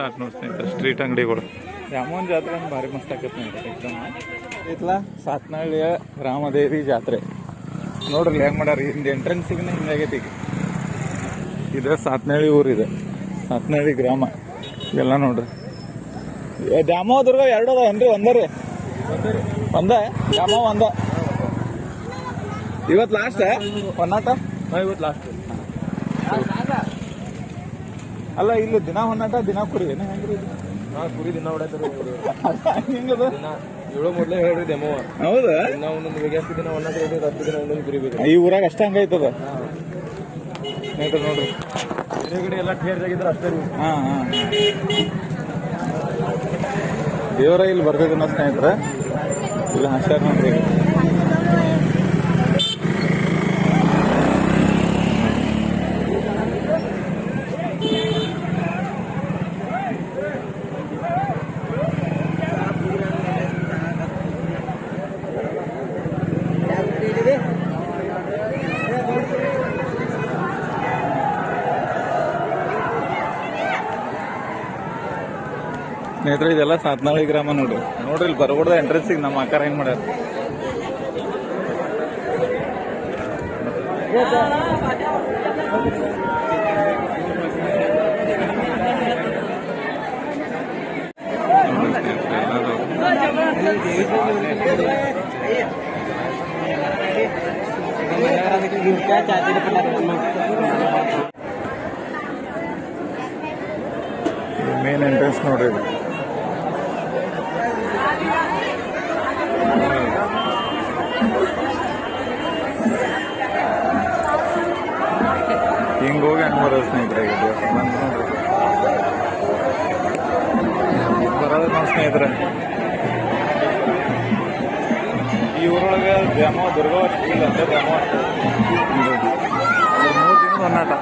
Start ನೋಡಿ ಸ್ನೇಹಿತರೆ street ಅಂಗಡಿಗಳು. ರಾಮನ ಜಾತ್ರೆ ಅಂದ್ರೆ ಭಾರಿ ಮಸ್ತ್ ಆಕೈತೆ ಸ್ನೇಹಿತರೆ ಎಕ್ದಮ್. ಇತ್ಲ? ಸಾತ್ನಹಳ್ಳಿಯ ರಾಮದೇವಿ ಜಾತ್ರೆ. ನೋಡ್ರಿ ಹೆಂಗೆ ಮಾಡ್ಯಾರ? ಹಿಂದೆ ಎಂಟ್ರೆನ್ಸಿಗೆ ಹಿಂಗಾಗೈತಿ ಈಗ. ಇದು ಸಾತ್ನಹಳ್ಳಿ ಊರಿದೆ. ಸಾತ್ನಹಳ್ಳಿ ಗ್ರಾಮ. ಎಲ್ಲ ನೋಡ್ರಿ. ದ್ಯಾಮೋದುರ್ಗ ದ್ಯಾಮವ್ವ ದುರ್ಗ ಎರಡು ಅದ ಏನ್ರಿ? ಒಂದೇ ರೀ? ಒಂದ? ದ್ಯಾಮ ಒಂದ. ಇವತ್ತು ಲಾಸ್ಟ್ ಒನ್ನಾಟ ಇವತ್ತು ಲಾಸ್ಟ್ ಅಲ್ಲ ಇಲ್ಲಿ ದಿನ ಹೊನ್ನಾಟ ದಿನ ಕುರಿ. ಏನ ಹೆಂಗ್ರಿ? ನಾ ಕುರಿ ದಿನ ಹೆಂಗದ? ಏಳು ಮೊದಲೇ ಹೇಳ್ರಿ ಡೆಮೋ ಹೌದಾ? ಇನ್ನ ಒಂದೊಂದು ಎಷ್ಟು ದಿನ ಒಂದೊಂದು ಹೇಳ್ರಿ ಹತ್ತು ದಿನ ಒಂದೊಂದು ಕುರಿ ಬೇಕು ಈ ಊರಾಗ ಅಷ್ಟ ಹಂಗಾಯ್ತದ ಸ್ನೇಹಿತರೆ ನೋಡ್ರಿ. ಎಲ್ಲ ಅಷ್ಟೇ ಹಾ ಹಾ ದೇವರ ಇಲ್ಲಿ ಬರ್ತಿದ್ದನ ಸ್ನೇಹಿತರೆ? ಇಲ್ಲ ಹಾಸ್ಯಾರ ನೋಡ್ರಿ. ಸ್ನೇಹಿತರೆ, ಇದೆಲ್ಲ ಸಾತ್ನಾಳಿ ಗ್ರಾಮ ನೋಡ್ರಿ ನೋಡ್ರಿ, ಇಲ್ಲಿ ಎಂಟ್ರೆನ್ಸ್ ಎಂಟ್ರೆನ್ಸಿಗೆ ನಮ್ಮ ಅಕ್ಕಾರ ಹೆಂಗ್ ಮಾಡ್ಯಾರ? ಮೇನ್ ಎಂಟ್ರೆನ್ಸ್ ನೋಡ್ರಿ ಇದು ಹಿಂಗ್ ಹೋಗಿ ಹಂಗ್ ಸ್ನೇಹಿತರೆ ಈಗ ನೋಡ್ರಿ. ಬರೋದು ನಮ್ಮ ಸ್ನೇಹಿತರೆ. ಈ ಊರೊಳಗೆ ದ್ಯಾಮ ದುರ್ಗಾವತಿ ಇಲ್ಲ ಅಂತ ದ್ಯಾಮ ಮೂರು ದಿನದ ಒನ್ನಾಟ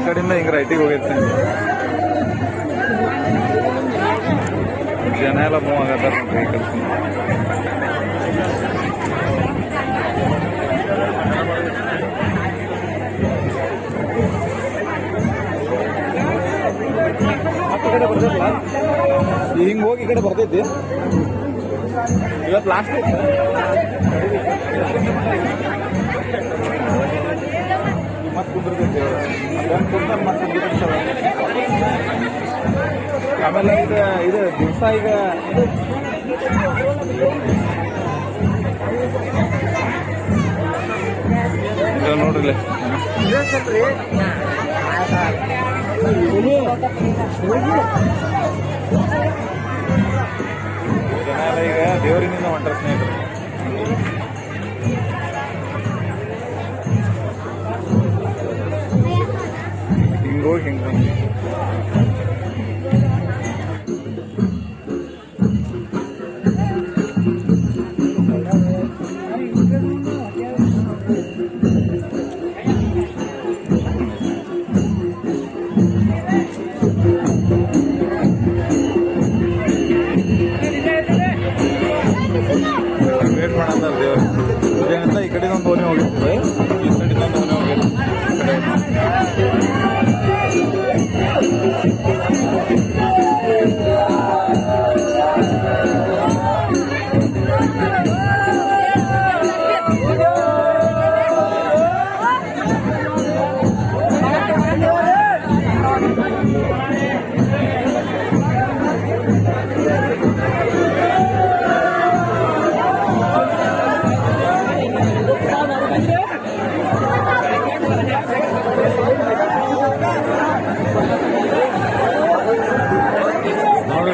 ದೇವರಾಗಿ ಈ ಕಡೆಯಿಂದ ಹಿಂಗೆ ರೈಟಿಗೆ ಹೋಗಿರ್ತೀನಿ ಜನ ಎಲ್ಲ ಮೂವ್ ಆಗತ್ತಾರ ನೋಡ್ರಿ ಈ ಕಡೆ ಹಿಂಗೆ ಆಮೇಲೆ ಈಗ ಇದು ದಿವಸ ಈಗ ಇದು ನೋಡ್ರಿ. ಈಗ ದೇವರಿನಿಂದ ಹೊಂಟಾರ ಸ್ನೇಹಿತರು. ಹಿಂಗ್ ಹೋಗಿ ಹಿಂಗ್ ಬಂದ್ವಿ ವೇಟ್ ಮಾಡಂತ ದೇವ್ರು ಇದೇನಂತ ಈ ಕಡೆ ಒಂದು ಓಣಿ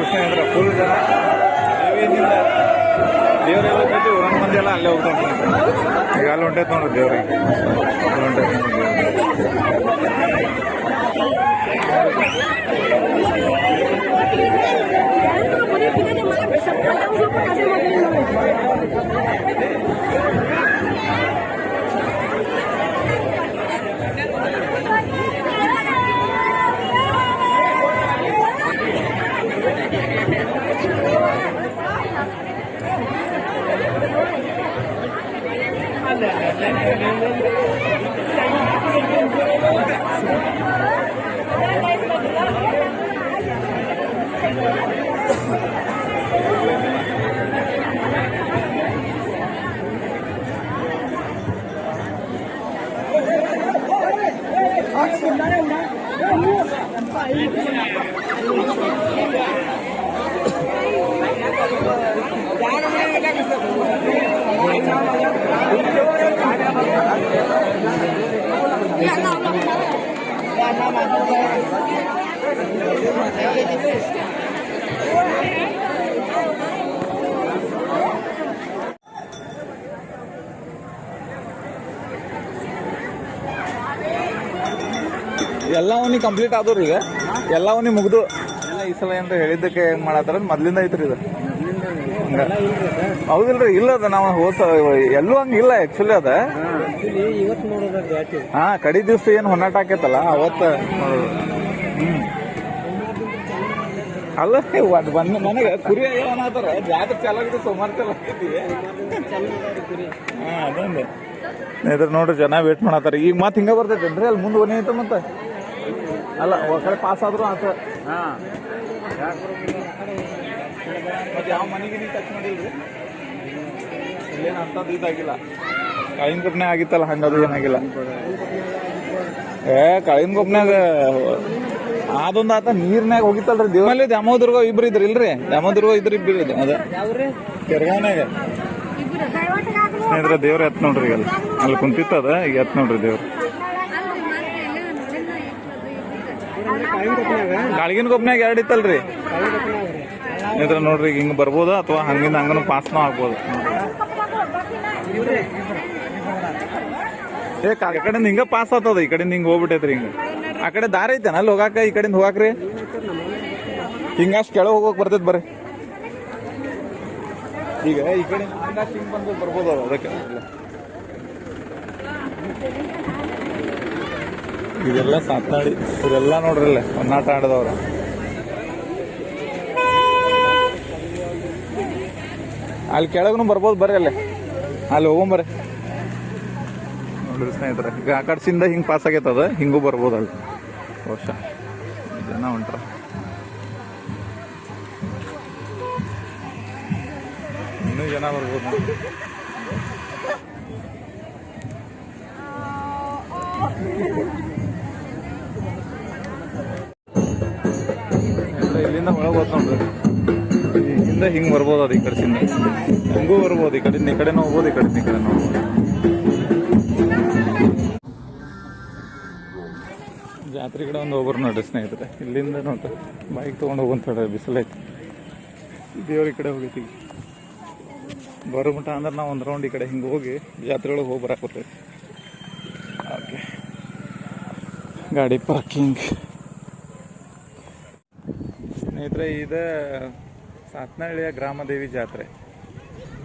ಕೃಷ್ಣೇಂದ್ರ ಫುಲ್ ಜನ ದೇವಿಯಿಂದ ದೇವ್ರ ಎಲ್ಲೈತಿ ಊರನ್ ಮಂದಿ ಎಲ್ಲ ಅಲ್ಲೇ ಹೋಗ್ತಾ ಈಗ ಅಲ್ಲಿ ಹೊಂಟೈತೆ ನೋಡ್ರಿ ದೇವ್ರಿಗೆ ಅಲ್ಲಿ ಹೊಂಟೈತೆ ನೋಡಿ ದೇವ್ರಿಗೆ. ಎಲ್ಲ ಅವನಿ ಕಂಪ್ಲೀಟ್ ಆದವ್ರಿ ಈಗ. ಎಲ್ಲ ಅವನಿ ಮುಗ್ದು. ಎಲ್ಲ ಈ ಸಲ ಅಂತ ಹೇಳಿದ್ದಕ್ಕೆ ಹೆಂಗ್ ಮಾಡತ್ತಾರ ಮೊದ್ಲಿಂದ ಐತ್ರಿ ಇದು. ಹಂಗ. ಹೌದಿಲ್ರಿ ಇಲ್ಲ ಅದ ನಾವು ಹೋಸ ಎಲ್ಲೂ ಹಂಗ ಇಲ್ಲ ಆಕ್ಚುಲಿ ಅದ. ಹಾ ಕಡಿ ದಿವ್ಸ ಏನ್ ಹೊನ್ನಾಟ ಆಕೈತಲ್ಲ ಅವತ್ತ. ಹ್ಮ್. ಅಲ್ಲ ಒಂದ್ ಬಂದ್ ನನಗ ಕುರಿ ಏನಾದ್ರ ಜಾತ್ರೆ ಚಾಲಾಗಿದ್ದು ಸುಮಾರು ಚಲ ಹಾ ಅದೊಂದು. ಇದ್ರ ನೋಡ್ರಿ ಜನ ವೇಟ್ ಮಾಡತ್ತಾರ. ಈಗ ಮತ್ತೆ ಹಿಂಗ ಬರ್ತೈತೇನ್ರಿ ಅಲ್ಲಿ ಮುಂದೆ ಒನೆ ಐತ ಮತ್ತ? ಅಲ್ಲ ಒಂದ್ ಕಡೆ ಪಾಸ್ ಆದ್ರು ಅಂತ. ಮತ್ತೆ ಯಾವ ಮನೆಗೆ ನೀವು ಟಚ್ ಮಾಡಿಲ್ರಿ ಇಲ್ಲೇನು ಅಂತದ್ದು ಇದಾಗಿಲ್ಲ. ಕಾಳಿನ ಗೊಬ್ಬನೇ ಆಗಿತ್ತಲ್ಲ ಹಂಗದು ಏನಾಗಿಲ್ಲ. ಏ ಕಾಳಿನ ಗೊಬ್ಬನ್ಯಾಗ ಅದೊಂದು ಆತ ನೀರ್ನಾಗ ಹೋಗಿತ್ತಲ್ರಿ ದೇವಲ್ಲಿ ದ್ಯಾಮೋದುರ್ಗ ಇಬ್ರು ಇದ್ರಿ ಇಲ್ರಿ? ದ್ಯಾಮೋದುರ್ಗ ಇದ್ರಿ ಇಬ್ರು ಇದ್ರಿ ಅದ? ಕೆರ್ಗಾವ್ನಾಗ ಸ್ನೇಹಿತರ ದೇವ್ರ ಎತ್ ನೋಡ್ರಿ ಈಗ ಅಲ್ಲಿ. ಅಲ್ಲಿ ಕುಂತಿತ್ತದ ಈಗ ಎತ್ ನೋಡ್ರಿ ದೇವ್ರ. ಕಾಳಿಗಿನ ಗೊಬ್ಬನ್ಯಾಗ ಎರಡು ಇತ್ತಲ್ರಿ? ಇದ್ರ ನೋಡ್ರಿ, ಹಿಂಗೆ ಬರ್ಬೋದ ಅಥವಾ ಹಂಗಿಂದ ಹಂಗನು ಪಾಸ್ನೂ ಆಗ್ಬೋದು? ಏ, ಕಾ- ಆ ಕಡೆಯಿಂದ ಹಿಂಗ ಪಾಸ್ ಆತದ ಈ ಕಡೆಯಿಂದ ಹಿಂಗ ಹೋಗ್ಬಿಟ್ಟೈತ್ರಿ ಹಿಂಗ. ಆ ಕಡೆ ದಾರಿ ಐತೇನ? ಅಲ್ಲಿ ಹೋಗಾಕ, ಈ ಕಡೆಯಿಂದ ಹೋಗಾಕ್ರಿ? ಹಿಂಗ ಅಷ್ಟು ಕೆಳಗೆ ಹೋಗೋಕೆ ಬರ್ತೈತಿ ಬರ್ರಿ. ಈಗ, ಈ ಕಡೆ ಬರ್ಬೋದು ಅದಕ್ಕೆ ಇದೆಲ್ಲ ಸಾತ್ನಾಡಿ ಇವರೆಲ್ಲ ನೋಡ್ರಲ್ಲ, ಹೊನ್ನಾಟ ಆಡದವ್ರ. ಅಲ್ಲಿ ಕೆಳಗೂ ಬರ್ಬೋದು ಬರ್ರಿ ಅಲ್ಲೇ. ಅಲ್ಲಿ ಹೋಗೊಂಬರ್ರಿ ನೋಡ್ರಿ ಸ್ನೇಹಿತರೆ, ಈಗ ಆ ಕಡ್ಸಿಂದ ಹಿಂಗೆ ಪಾಸ್ ಆಗೈತದ ಹಿಂಗೂ ಬರ್ಬೋದು ಅಲ್ಲಿ. ವರ್ಷ ಜನ ಹೊಂಟ್ರ ಇನ್ನೂ ಜನ ಬರ್ಬೋದು Thank ಎಲ್ಲ ಇಲ್ಲಿಂದ ಒಳಗೆ ಹೋದ್ ಇಲ್ಲಿಂದ ಹಿಂಗೆ ಬರ್ಬೋದು ಅದು ಈ ಕಡೆಸಿಂದ ಹಿಂಗೂ ಬರ್ಬೋದು ಈ ಕಡೆಯಿಂದ ಈ ಕಡೆನೂ ಹೋಗ್ಬೋದು ಈ ಕಡೆ ಈ ಕಡೆ ಹೋಗ್ಬೋದು. ಜಾತ್ರೆ ಕಡೆ ಒಂದು ಹೋಗ್ಬರ್ ನೋಡ್ರಿ ಸ್ನೇಹಿತರೆ. ಇಲ್ಲಿಂದ ನೋಡ್ರಿ ಬೈಕ್ ತೊಗೊಂಡು ಹೋಗಂತ ಹೇಳ್ರಿ ಬಿಸಿಲೈತಿ ದೇವ್ರ ಈ ಕಡೆ ಹೋಗೈತಿ. ಬರೋ ಮಟ್ಟ ಅಂದ್ರೆ ನಾವು ಒಂದು ರೌಂಡ್ ಈ ಕಡೆ ಹಿಂಗೆ ಹೋಗಿ ಜಾತ್ರೆ ಒಳಗೆ ಹೋಗಿ ಬರಕ್ಕೆ ಓಕೆ ಗಾಡಿ ಪಾರ್ಕಿಂಗ್ ಸ್ನೇಹಿತರೆ ಇದು ಸಾತ್ನಹಳ್ಳಿಯ ಗ್ರಾಮದೇವಿ ಜಾತ್ರೆ.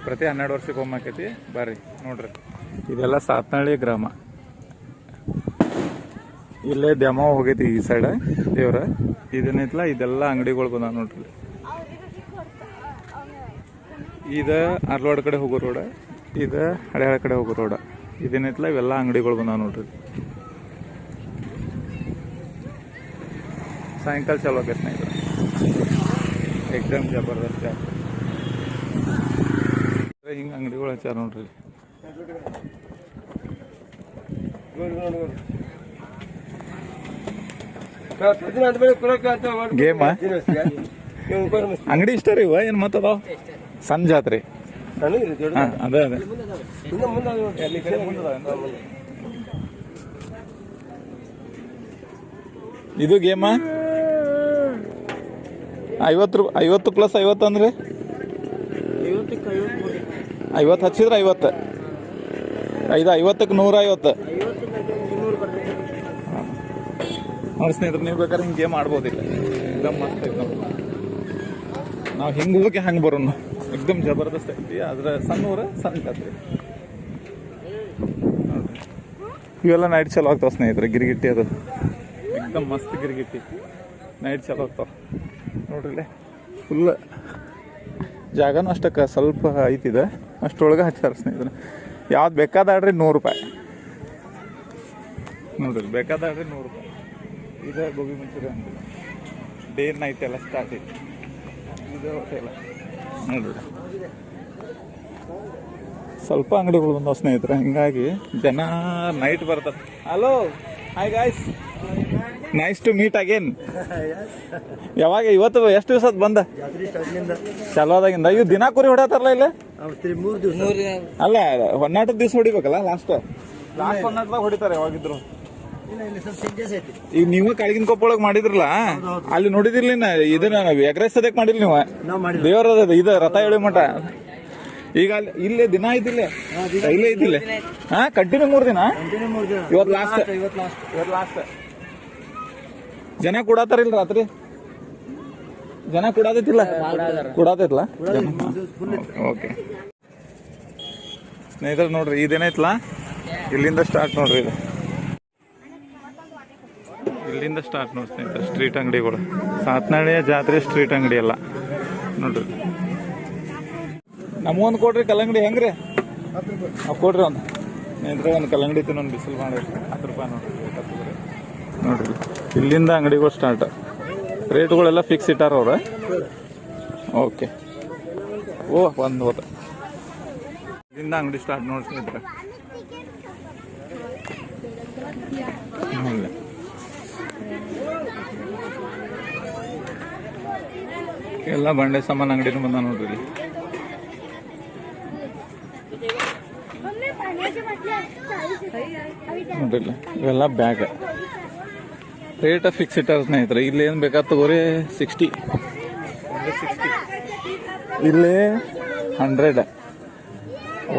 ಪ್ರತಿ ಹನ್ನೆರಡು ವರ್ಷಕ್ಕೆ ಒಮ್ಮೆ ಆಕೈತಿ. ಬರ್ರಿ ನೋಡ್ರಿ. ಇದೆಲ್ಲ ಸಾತ್ನಹಳ್ಳಿ ಗ್ರಾಮ. ಇಲ್ಲೇ ದ್ಯಾಮ ಹೋಗೈತಿ ಈ ಸೈಡ್ ದೇವ್ರ. ಇದನ್ನೈತ್ಲ ಇದೆಲ್ಲ ಅಂಗಡಿಗಳು ಬಂದ ನೋಡ್ರಿ. ಇದ ಅರ್ಲೋಡ್ ಕಡೆ ಹೋಗೋ ರೋಡ, ಇದ ಹಳೆಹಾಳ ಕಡೆ ಹೋಗೋ ರೋಡ. ಇದನ್ನೈತ್ಲ ಇವೆಲ್ಲ ಅಂಗಡಿಗಳು ಬಂದಾವ ನೋಡ್ರಿ. ಸಾಯಂಕಾಲ ಚಾಲು ಆಗೈತೆ ಸ್ನೇಹಿತರೆ. ಎಕ್ಸಾಮ್ ಜಬರ್ದಸ್ತ್. ಹಿಂಗೆ ಅಂಗಡಿಗಳು ಹಚ್ಚಾರ ನೋಡ್ರಿ. ಗೇಮ? ಅಂಗಡಿ ಇಷ್ಟ ರೀ ಇವ? ಏನು ಮತ್ತದ ಜಾತ್ರೆ. ಹಾ, ಅದೇ ಅದೇ. ಇದು ಗೇಮ? ಐವತ್ತು ರೂಪಾಯಿ ಐವತ್ತು ಪ್ಲಸ್ ಐವತ್ತು ಅಂದ್ರೆ? ಐವತ್ತು ಹಚ್ಚಿದ್ರೆ ಐವತ್ತು. ಐದು ಐವತ್ತಕ್ಕೆ ನೂರ ಐವತ್ತು. ನೋಡಿ ಸ್ನೇಹಿತರು, ನೀವು ಬೇಕಾದ್ರೆ ಹಿಂಗೆ ಮಾಡ್ಬೋದಿಲ್ಲ ಎಕ್ದಮ್ ಮಸ್ತ್ ಎಕ್ದಮ್ ನಾವು ಹಿಂಗೆ ಹೋಗಿ ಹಂಗೆ ಬರೋಣ. ಎಕ್ದಮ್ ಜಬರ್ದಸ್ತ್ ಐತಿ, ಆದ್ರೆ ಸಣ್ಣ ಊರ ಸಣ್ಣ ಕತ್ರಿ ಇವೆಲ್ಲ ನೈಟ್ ಚಲೋ ಆಗ್ತಾವ ಸ್ನೇಹಿತರೆ, ಗಿರಿಗಿಟ್ಟಿ ಅದು. ಎಕ್ದಮ್ ಮಸ್ತ್ ಗಿರಿಗಿಟ್ಟಿ. ನೈಟ್ ಚಲೋ ಆಗ್ತಾವೆ. ನೋಡ್ರಿ ಫುಲ್ ಜಾಗನೂ ಅಷ್ಟಕ್ಕೆ ಸ್ವಲ್ಪ ಐತಿದೆ. ಅಷ್ಟೊಳಗೆ ಹಚ್ಚಾರ ಸ್ನೇಹಿತರೆ ಯಾವ್ದು ಬೇಕಾದಾಡ್ರಿ ನೂರು ರೂಪಾಯಿ. ನೋಡ್ರಿ, ಬೇಕಾದಾಡ್ರಿ ನೂರು ರೂಪಾಯಿ. ಇದೆ ಗೋಬಿ ಮಂಚೂರಿ ಅಂತ ಡೇ ನೈಟ್ ಎಲ್ಲ ಸ್ಟಾರ್ಟ್ ಐತಿ ಇದು ಹೋಟೆಲ್ ನೋಡ್ರಿ. ಸ್ವಲ್ಪ ಅಂಗಡಿಗಳು ಬಂದವು ಸ್ನೇಹಿತರೆ, ಹಿಂಗಾಗಿ ಜನ ನೈಟ್ ಬರ್ತಾರೆ. Hello hi guys nice to meet again ಯಾವಾಗ ಇವತ್ತು ಎಷ್ಟು ದಿವಸದ ಬಂದ? ಚಲೋದಾಗಿಂದ ಇವ್ ದಿನ ಕುರಿ ಹೊಡತಾರಲ್ಲ ಇಲ್ಲ? ದಿವಸ ಅಲ್ಲ ಹೊನ್ನಾಟದ ದಿವಸ ಹೊಡಿಬೇಕಲ್ಲ ಲಾಸ್ಟ್ ಲಾಸ್ಟ್ ಹೊನ್ನಾಟದಾಗ ಹೊಡಿತಾರೆ ಯಾವಾಗಿದ್ರು. ಈಗ ನೀವು ಕಳಗಿನ ಕೊಪ್ಪಳಗ್ ಮಾಡಿದ್ರಲ್ಲ ಅಲ್ಲಿ ನೋಡಿದಿರ್ಲಿ ನಾ ಇದನ್ನ ಎಗ್ರೆಸ್ ಸದ್ಯಕ್ ಮಾಡಿಲ್ಲ ನೀವು. ದೇವರದ ಇದು ರಥ ಹೇಳಿ ಮಠ ಈಗ ಅಲ್ಲಿ ಇಲ್ಲೇ ದಿನ ಇದಿಲ್ಲೇ ಇಲ್ಲೇ ಇದಿಲ್ಲ ಹಾ ಕಂಟಿನ್ಯೂ ಮೂರ್ ದಿನ? ಇವತ್ ಮೂರು ದಿನ. ಇವತ್ತು ಲಾಸ್ಟ್ ಇವತ್ತು ಲಾಸ್ಟ್ ಇವತ್ತು ಲಾಸ್ಟ್ ಜನ ಕೂಡಾತಾರಿಲ್ಲ ರಾತ್ರಿ? ಜನ ಕೊಡಾತೈತಿಲ್ಲ? ಕೊಡಾತೈತಲ್ಲ ಓಕೆ. ಸ್ನೇಹಿತರು ನೋಡ್ರಿ ಇದೇನೈತಲ್ಲ ಇಲ್ಲಿಂದ ಸ್ಟಾರ್ಟ್ ನೋಡ್ರಿ ಇದು. ಇಲ್ಲಿಂದ ಸ್ಟಾರ್ಟ್ ನೋಡಿ ಸ್ನೇಹಿತರೆ ಸ್ಟ್ರೀಟ್ ಅಂಗಡಿಗಳು ಸಾತ್ನಾಳಿಯ ಜಾತ್ರೆ ಸ್ಟ್ರೀಟ್ ಅಂಗಡಿ ಅಲ್ಲ. ನೋಡ್ರಿ. ನಮಗೊಂದು ಕೊಡ್ರಿ ಕಲ್ಲಂಗಡಿ ಹೆಂಗ್ರಿ? ಅವ್ ಕೊಡ್ರಿ ಒಂದು. ನೆಂಟ್ರೆ ಒಂದು ಕಲ್ಲಂಗಡಿ ತಿನ್ನೊಂದು ಬಿಸಿಲು ಮಾಡಿ ಹತ್ತು ರೂಪಾಯಿ ನೋಡ್ರಿ ನೋಡ್ರಿ. ಇಲ್ಲಿಂದ ಅಂಗಡಿಗಳು ಸ್ಟಾರ್ಟ್ ರೇಟ್ಗಳೆಲ್ಲ ಫಿಕ್ಸ್ ಇಟ್ಟಾರ ಅವ್ರ? ಓಕೆ. ಓ ಒಂದು ಹೋದ ಇಲ್ಲಿಂದ ಅಂಗಡಿ ಸ್ಟಾರ್ಟ್ ನೋಡ್ರಿ ಹಂಗೆ. ಎಲ್ಲ ಬಂಡೆ ಸಾಮಾನು ಅಂಗಡಿನೂ ಬಂದ ನೋಡ್ರಿ ನೋಡಿಲ್ಲ. ಇವೆಲ್ಲ ಬ್ಯಾಗ್ ರೇಟ್ ಫಿಕ್ಸ್ ಇಟ್ಟಾರ ಸ್ನೇಹಿತರೆ ಇಲ್ಲಿ ಏನು ಬೇಕಾದ ತಗೋರಿ? ಸಿಕ್ಸ್ಟಿ ಇಲ್ಲಿ ಹಂಡ್ರೆಡ್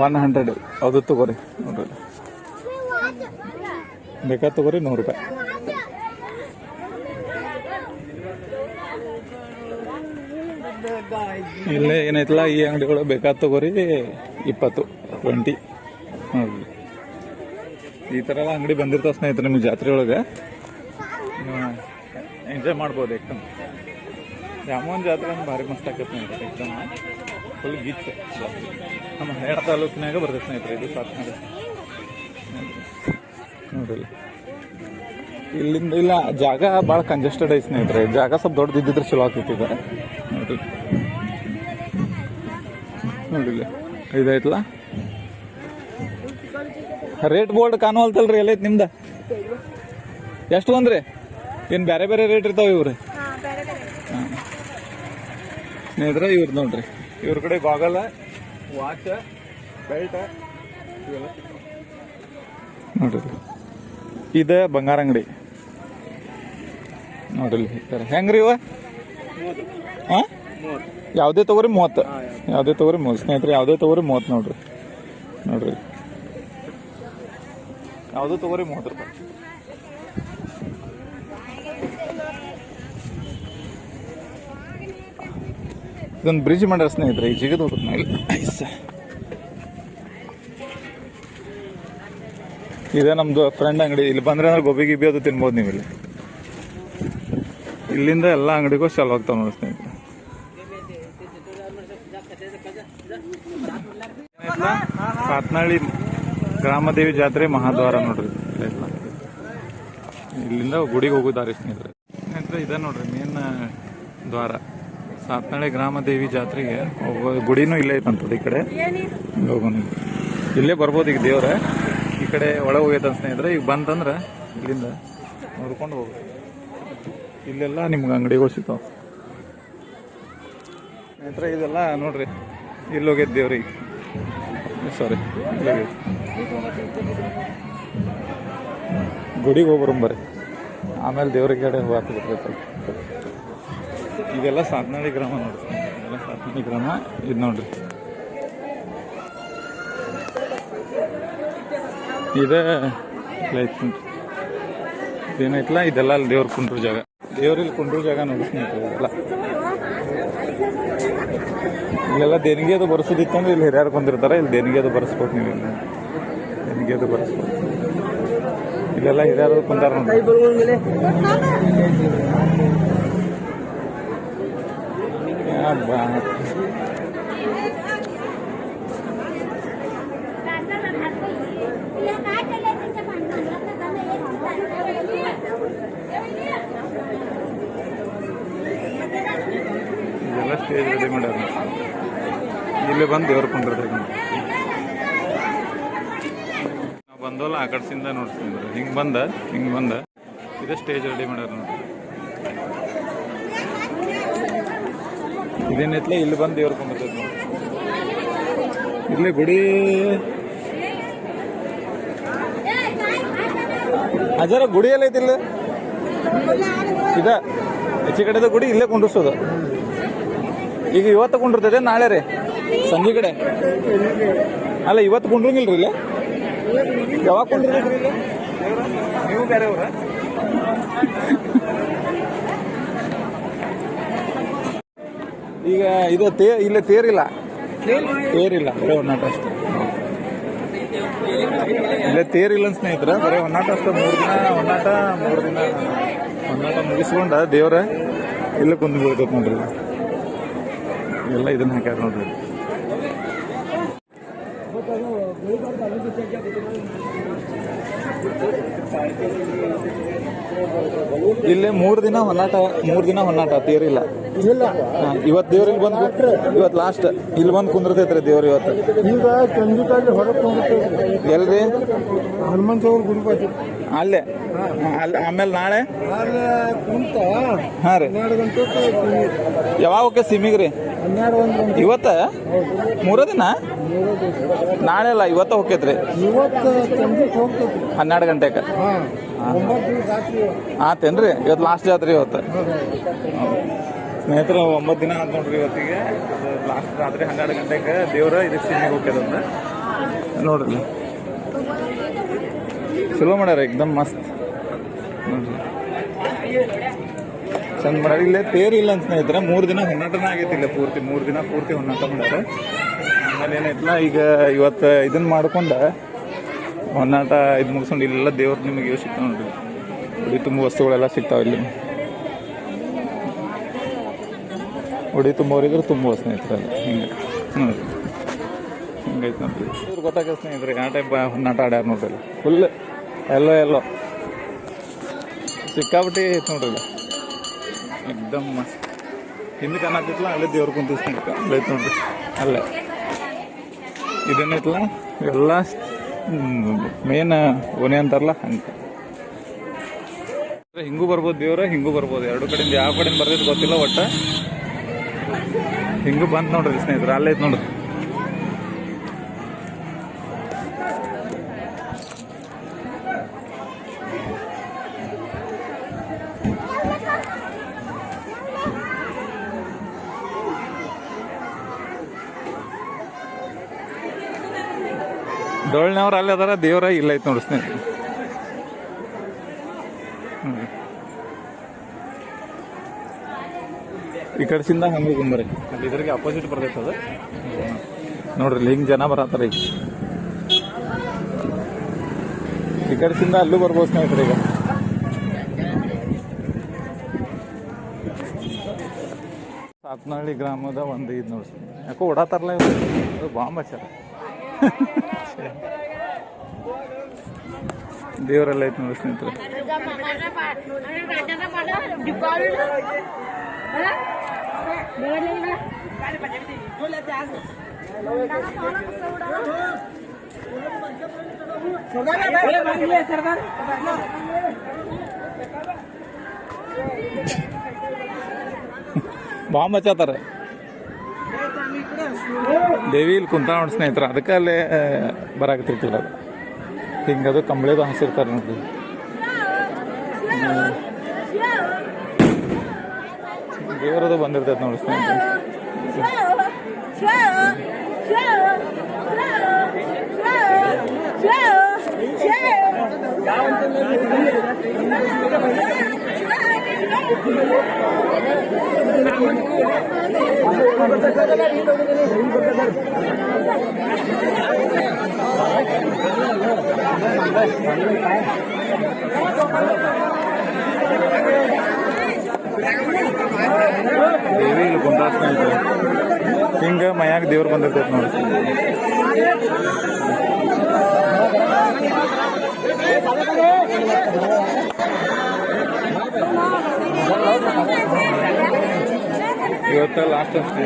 ಒನ್ ಹಂಡ್ರೆಡ್ ಅದು ತಗೋರಿ. ನೋಡ್ರಿ. ಬೇಕಾದ ತಗೋರಿ ನೂರು ರೂಪಾಯಿ. ಇಲ್ಲೇ ಏನೈತಲ್ಲ ಈ ಅಂಗಡಿಗಳು ಬೇಕಾದ ತಗೋರಿ ಇಪ್ಪತ್ತು ಟ್ವೆಂಟಿ ಈ ಥರ ಎಲ್ಲ ಅಂಗಡಿ ಬಂದಿರ್ತಾವ ಸ್ನೇಹಿತರೆ ನಿಮ್ಗೆ ಜಾತ್ರೆ ಒಳಗೆ. ಎಂಜಾಯ್ ಮಾಡ್ಬೋದು ಏಕದಮ್ ರಾಮೋಹನ್ ಜಾತ್ರೆ ಅಂದ್ರೆ ಭಾರಿ ಮಸ್ತ್ ಆಕೈತೆ ಏಕದಮ್ ಫುಲ್ ಗೀಚ್ ನಮ್ಮ ಹೇಳ ತಾಲೂಕಿನಾಗ ಬರ್ತೈತೆ ಸ್ನೇಹಿತರೆ, ಇದು ಸಾತ್ನಾಗ ನೋಡ್ರಿ ಇಲ್ಲಿಂದ ಇಲ್ಲ, ಜಾಗ ಭಾಳ ಕಂಜೆಸ್ಟೆಡ್ ಐತೆ ಸ್ನೇಹಿತರೆ. ಜಾಗ ಸ್ವಲ್ಪ ದೊಡ್ಡದಿದ್ದಿದ್ರೆ ಚಲೋ ಆಗ್ತೈತಿ ಈಗ ನೋಡ್ರಿ ನೋಡಿಲ್ಲ. ಇದೈತಲ್ಲ ರೇಟ್ ಬೋರ್ಡ್ ಕಾಣುವಲ್ತಲ್ರಿ ಎಲ್ಲೈತಿ ನಿಮ್ದ? ಎಷ್ಟು ಒಂದ್ರಿ ಏನ್ ಬೇರೆ ಬೇರೆ ರೇಟ್ ಇರ್ತಾವ ಇವ್ರಿ? ಸ್ನೇಹಿತರೆ ಇವ್ರ ನೋಡ್ರಿ. ಇವ್ರ ಕಡೆ ಗಾಗಲ್ ವಾಚ್ ಬೆಲ್ಟ್ ಇವೆಲ್ಲ ನೋಡ್ರಿ. ಇದು ಬಂಗಾರ ಅಂಗಡಿ. ನೋಡ್ರಿ ಹೆಂಗ್ರಿ ಇವ? ಹಾಂ? ಯಾವುದೇ ತಗೋರಿ ಮೂವತ್ತು. ಯಾವುದೇ ತಗೋರಿ ಮೂವತ್ತು. ಸ್ನೇಹಿತರೆ ಯಾವುದೇ ತಗೋರಿ ಮೂವತ್ತು ನೋಡ್ರಿ. ನೋಡ್ರಿ. ಯಾವುದೂ ತಗೋರಿ ಮೂವತ್ತು ರೂಪಾಯಿ. ಇದೊಂದು ಬ್ರಿಡ್ಜ್ ಮಾಡ್ಯಾರ ಸ್ನೇಹಿತರೆ, ಈ ಜಿಗದ ಹೋಗುತ್ತೆ ಇದೆ ಇದೇ ನಮ್ದು ಫ್ರೆಂಡ್ ಅಂಗಡಿ. ಇಲ್ಲಿ ಬಂದ್ರೆ ಅಂದ್ರೆ ಗೋಬಿ ಗಿಬಿ ಅದು ತಿನ್ಬೋದು ನೀವು ಇಲ್ಲಿ ಇಲ್ಲಿಂದ ಎಲ್ಲ ಅಂಗಡಿಗೂ ಚಾಲು ಹೋಗ್ತಾವ ನೋಡಿ ಸ್ನೇಹಿತರೆ. ಏನಾಯ್ತಾ? ಗ್ರಾಮದೇವಿ ಜಾತ್ರೆ ಮಹಾದ್ವಾರ ನೋಡ್ರಿ. ಇಲ್ಲಿಂದ ಗುಡಿಗೆ ಹೋಗೋ ದಾರಿ ಸ್ನೇಹಿತರೆ. ಸ್ನೇಹಿತರೆ, ಇದೆ ನೋಡ್ರಿ ಮೇನ್ ದ್ವಾರ. ಸಾತ್ನಳ್ಳಿ ಗ್ರಾಮದೇವಿ ಜಾತ್ರೆಗೆ ಗುಡಿನೂ ಇಲ್ಲೇ ಐತಂತದ ಈ ಕಡೆ. ಹಿಂಗ್ ಹೋಗೋಣ. ಇಲ್ಲೇ ಬರ್ಬೋದು ಈಗ ದೇವ್ರ. ಈ ಕಡೆ ಒಳಗೆ ಹೋಗೈತ ಸ್ನೇಹಿತರೆ, ಈಗ ಬಂತಂದ್ರೆ ಇಲ್ಲಿಂದ ನೋಡ್ಕೊಂಡು ಹೋಗ್ಬೋದು ಇಲ್ಲೆಲ್ಲ ನಿಮ್ಗೆ ಅಂಗಡಿಗಳು ಸಿಗ್ತಾವ. ಸ್ನೇಹಿತರೆ, ಇದೆಲ್ಲ ನೋಡ್ರಿ ಇಲ್ಲಿ ಹೋಗೈತೆ ದೇವ್ರಿಗೆ ಸಾರಿ ಇಲ್ಲಿ ಹೋಗೈತೆ ಗುಡಿಗೆ ಹೋಗ್ಬರಂ ಬರ್ರಿ. ಆಮೇಲೆ ದೇವ್ರ ಕಡೆ ಹೋಗಿ ಬಿಡ್ತೈತೆ ಇದೆಲ್ಲ ಸಾತ್ನಾಳಿ ಗ್ರಾಮ ನೋಡ್ರಿ. ಇದೆಲ್ಲ ಗ್ರಾಮ. ಇದು ನೋಡ್ರಿ. ಇದೇ ಇಲ್ಲ ಏನಾಯ್ತಲ್ಲ ಇದೆಲ್ಲ ಅಲ್ಲಿ ದೇವ್ರ ಕುಂಡ್ರು ಜಾಗ. ದೇವ್ರಲ್ಲಿ ಕುಂಡ್ರು ಜಾಗ ನೋಡಿ ಇದೆಲ್ಲ. ಇಲ್ಲೆಲ್ಲ ದೇಣಿಗೆ ಅದು ಬರ್ಸೋದಿತ್ತು ಅಂದ್ರೆ ಇಲ್ಲಿ ಹಿರಿಯರು ಬಂದಿರ್ತಾರೆ, ಇಲ್ಲಿ ದೇಣಿಗೆ ಅದು ಬರ್ಸ್ಬೇಕು ನೀವು ಗೆದ್ದು ಬರ್ತದೆ ಇಲ್ಲೆಲ್ಲ ಹಿರಿಯರು ಕುಂದಾರ ಎಲ್ಲ ಸ್ಟೇಜ್ ರೆಡಿ ಮಾಡ್ಯಾರ. ಇಲ್ಲೇ ಬಂದು ದೇವ್ರ ಕುಂದಿರ್ದಾಗ ಬಂದವಲ್ಲ ಆ ಕಡ್ಸಿಂದ ನೋಡ್ತೀನಿ ಹಿಂಗೆ ಬಂದ ಹಿಂಗೆ ಬಂದ. ಇದೇ ಸ್ಟೇಜ್ ರೆಡಿ ಮಾಡ್ಯಾರ ನೋಡ್ರಿ ಇದೇನೈತ್ಲೆ ಇಲ್ಲಿ ಬಂದು ದೇವ್ರ ಇಲ್ಲಿ ಗುಡಿ. ಅಜರ ಗುಡಿ ಎಲ್ಲ ಐತಿ ಇಲ್ಲಿ? ಇದ ಹೆಚ್ಚು ಕಡೆದ ಗುಡಿ ಇಲ್ಲೇ ಕುಂಡಿಸೋದು ಈಗ ಇವತ್ತು ಕುಂಡಿರ್ತದೆ ನಾಳೆ ರೀ? ಸಂಜೆ ಕಡೆ? ಅಲ್ಲ, ಇವತ್ತು ಕುಂಡ್ರಂಗಿಲ್ರಿ ಇಲ್ಲಿ? ಯಾವಾಗ ನೀವು ಬೇರೆ ಅವ್ರ ಈಗ ಇದು ತೇ ಇಲ್ಲ ತೇರಿಲ್ಲ. ತೇರಿಲ್ಲ ಬರೀ ಒನ್ನಾಟ ಅಷ್ಟೇ. ಇಲ್ಲೇ ತೇರಿಲ್ಲ ಅಂತ ಸ್ನೇಹಿತರ ಬರೀ ಒನ್ನಾಟ ಅಷ್ಟೇ ಮೂರು ದಿನ ಒನ್ನಾಟ ಮೂರು ದಿನ ಒನ್ನಾಟ ಮುಗಿಸ್ಕೊಂಡ ದೇವ್ರ ಇಲ್ಲ ಕುಂದು ಬೀಳ್ತೈತೆ ನೋಡ್ರಿ. ಎಲ್ಲ ಇದನ್ನ ಹಾಕ್ಯಾರ ನೋಡ್ರಿ. ಇಲ್ಲಿ ಮೂರು ದಿನ ಹೊನ್ನಾಟ ಮೂರು ದಿನ ಹೊನ್ನಾಟ ತೇರಿಲ್ಲ ಇಲ್ಲ. ಇವತ್ತು ಇವತ್ ದೇವ್ರ ಇಲ್ಲಿ ಬಂದು ಇವತ್ತು ಲಾಸ್ಟ್ ಇಲ್ಲಿ ಬಂದು ಕುಂದಿರ್ತೈತ್ರಿ ದೇವ್ರ ಇವತ್ತು. ಈಗ ಹೊರಗೆ ಎಲ್ರಿ? ಹನುಮಂತ ಅವ್ರ ಗುಡಿ ಅಲ್ಲೇ. ಅಲ್ಲಿ ಆಮೇಲೆ ನಾಳೆ? ಹಾಂ ರೀ. ಯಾವಾಗ ಸಿಮಿಗೆ ಗಂಟೆ ಇವತ್ತ? ಮೂರ ದಿನ? ನಾಳೆ ಅಲ್ಲ ಇವತ್ತ ಹೋಗ್ತೈತ್ರಿ ಹನ್ನೆರಡು ಗಂಟೆಗೆ ಆತೇನ್ರಿ ಇವತ್ತು ಲಾಸ್ಟ್ ಜಾತ್ರೆ ಇವತ್ತು. ಸ್ನೇಹಿತರು ಒಂಬತ್ತು ದಿನ ಆತ್ ನೋಡ್ರಿ ಇವತ್ತಿಗೆ. ಲಾಸ್ಟ್ ರಾತ್ರಿ ಹನ್ನೆರಡು ಗಂಟೆಗೆ ದೇವ್ರ ಇದಕ್ಕೆ ಸಿಮಿಗೆ ಹೋಗ್ತದಂತ ನೋಡ್ರಿ. ಚಲೋ ಮಾಡ್ಯಾರ ಎಕ್ದಮ್ ಮಸ್ತ್. ಚಂದ ಮಾಡ್ಯಾರ ಇಲ್ಲೇ ತೇರು ಇಲ್ಲ ಅಂತ ಸ್ನೇಹಿತರೆ, ಮೂರು ದಿನ ಹೊನ್ನಾಟನ ಆಗೈತಿ ಇಲ್ಲ ಪೂರ್ತಿ, ಮೂರು ದಿನ ಪೂರ್ತಿ ಹೊನ್ನಾಟ ಮಾಡ್ಯಾರ. ಆಮೇಲೆ ಏನೈತಲ್ಲ ಈಗ ಇವತ್ತು ಇದನ್ನ ಮಾಡ್ಕೊಂಡ ಹೊನ್ನಾಟ ಇದು ಮುಗಿಸ್ಕೊಂಡು ಇಲ್ಲೆಲ್ಲ ದೇವ್ರ ನಿಮಗೆ ಇವು ಸಿಗ್ತಾವ ನೋಡ್ರಿ ಉಡಿ ತುಂಬ ವಸ್ತುಗಳೆಲ್ಲ ಸಿಗ್ತಾವ ಇಲ್ಲಿ. ಉಡಿ ತುಂಬೋರಿದ್ರೆ ತುಂಬ ಸ್ನೇಹಿತರೆ ಹಿಂಗೆ. ನೋಡ್ರಿ ಹಿಂಗೈತೆ ನೋಡ್ರಿ. ಇವ್ರು ಗೊತ್ತಾಗ ಸ್ನೇಹಿತರೆ ಆ ಟೈಪ್ ನಟ ಆಡ್ಯಾರ ನೋಡ್ರಿ. ಫುಲ್ ಎಲ್ಲೋ ಎಲ್ಲೋ ಸಿಕ್ಕಾಬಿಟ್ಟು ಐತೆ ನೋಡ್ರಿ. ಎಕ್ದಮ್ ಹಿಂದೆ ಹಿಂದಕ್ಕೆ ಅಲ್ಲೇ ದೇವ್ರ ಕುಂತ ಸ್ನೇಹಿತ ಅಲ್ಲೇ ಐತೆ ನೋಡ್ರಿ. ಅಲ್ಲೇ. ಇದೇನೈತಲ್ಲ ಎಲ್ಲ ಮೇನ್ ಓನೆ ಅಂತಾರಲ್ಲ? ಹಂಗೆ. ಹಿಂಗೂ ಬರ್ಬೋದು ದೇವ್ರ, ಹಿಂಗೂ ಬರ್ಬೋದು. ಎರಡು ಕಡೆಯಿಂದ ಯಾವ ಕಡೆಯಿಂದ ಬರ್ತೈತೆ ಗೊತ್ತಿಲ್ಲ ಒಟ್ಟ. ಹಿಂಗೂ ಬಂತು ನೋಡ್ರಿ ಸ್ನೇಹಿತರೆ ಅಲ್ಲೈತೆ ನೋಡ್ರಿ. ಡೊಳ್ನವ್ರು ಅಲ್ಲಿ ಅದಾರ ದೇವ್ರ ಇಲ್ಲ ಐತೆ ನೋಡಿ ಸ್ನೇಹಿತರೆ ಹ್ಮ್. ಈ ಕಡೆಸಿಂದ ಹಂಗೆ ಕುಂಬರಿ ಅಲ್ಲಿ ಇದ್ರಿಗೆ ಅಪೋಸಿಟ್ ಬರ್ತೈತೆ ಅದು. ನೋಡ್ರಿ ಇಲ್ಲಿ ಹಿಂಗೆ ಜನ ಬರತ್ತಾರ ಈಗ. ಈ ಕಡೆಸಿಂದ ಅಲ್ಲೂ ಬರ್ಬೋದು ಸ್ನೇಹಿತರೆ ಈಗ. ಸಾತ್ನಹಳ್ಳಿ ಗ್ರಾಮದ ಒಂದು ಇದು ನೋಡಿ ಯಾಕೋ ಓಡಾತಾರಲ್ಲ ಬಾಂಬ್ ಹಚ್ಚಾರ ದೇವರೆಲ್ಲ ಐತೆ ನೋಡಿ ಸ್ನೇಹಿತರೆ. ಬಾಂಬ್ ಹಚ್ಚಾತಾರೆ. ದೇವಿ ಇಲ್ಲಿ ಕುಂತ ನೋಡಿ ಸ್ನೇಹಿತರೆ. ಅದಕ್ಕೆ ಅಲ್ಲೇ ಬರಾಕತ್ತಿರ್ತಿಲ್ಲ हिंग कमले तो हसर कर बंद नोड़ता ದೇವಿ ಇಲ್ಲಿ ಹಿಂಗ ಮಯಾಗ ದೇವ್ರು ಬಂದಿರ್ತೈತೆ ನೋಡಿ. ಇವತ್ತ ಲಾಸ್ಟ್ ಅಷ್ಟೇ.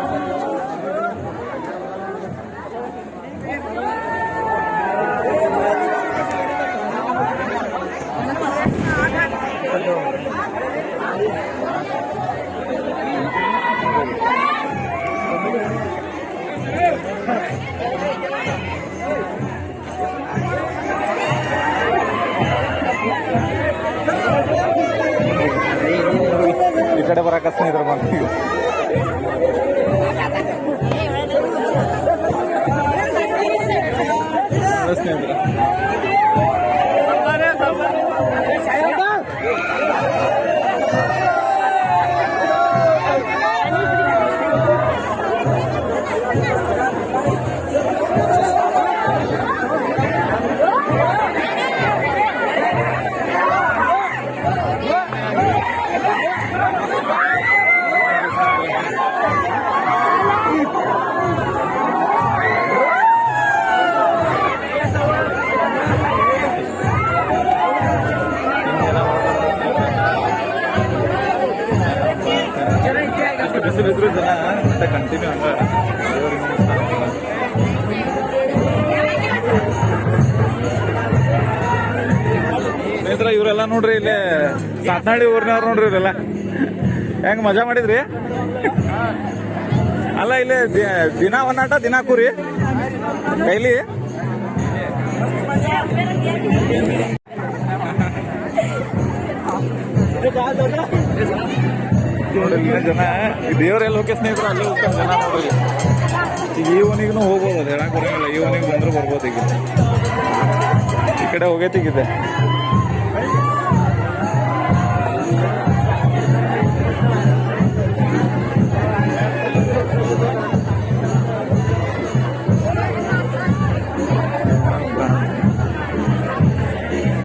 ಕಡೆ ಬರಕ ಸ್ನೇಹಿತರು ಬಂದು. ಸ್ನೇಹಿತರೆ. ನೋಡ್ರಿ ಇಲ್ಲಿ ಸಾತ್ನಾಳಿ ಊರ್ನವ್ರು ನೋಡ್ರಿ ಇವರೆಲ್ಲ. ಹೆಂಗ್ ಮಜಾ ಮಾಡಿದ್ರಿ? ಅಲ್ಲ, ಇಲ್ಲಿ ದಿನ ಒನ್ನಾಟ ದಿನ ಕೂರಿ. ಕೈಲಿ ನೋಡ್ರಿ ಇಲ್ಲಿನ ಜನ. ದೇವ್ರೆಲ್ಲ ಹೋಗಿ ಸ್ನೇಹಿತರು ಅಲ್ಲಿ ಹೋಗ್ತಾರೆ ಜನ ನೋಡ್ರಿ. ಈಗ ಈ ಓನಿಗೂ ಹೋಗ್ಬೋದು ಹೇಳಕ್ ಬರೋಂಗಿಲ್ಲ ಈ ಓನಿಗೆ ಬಂದ್ರೆ ಬರ್ಬೋದು ಈಗ. ಈ ಕಡೆ ಹೋಗೈತಿ ಈಗ ಇದೆ.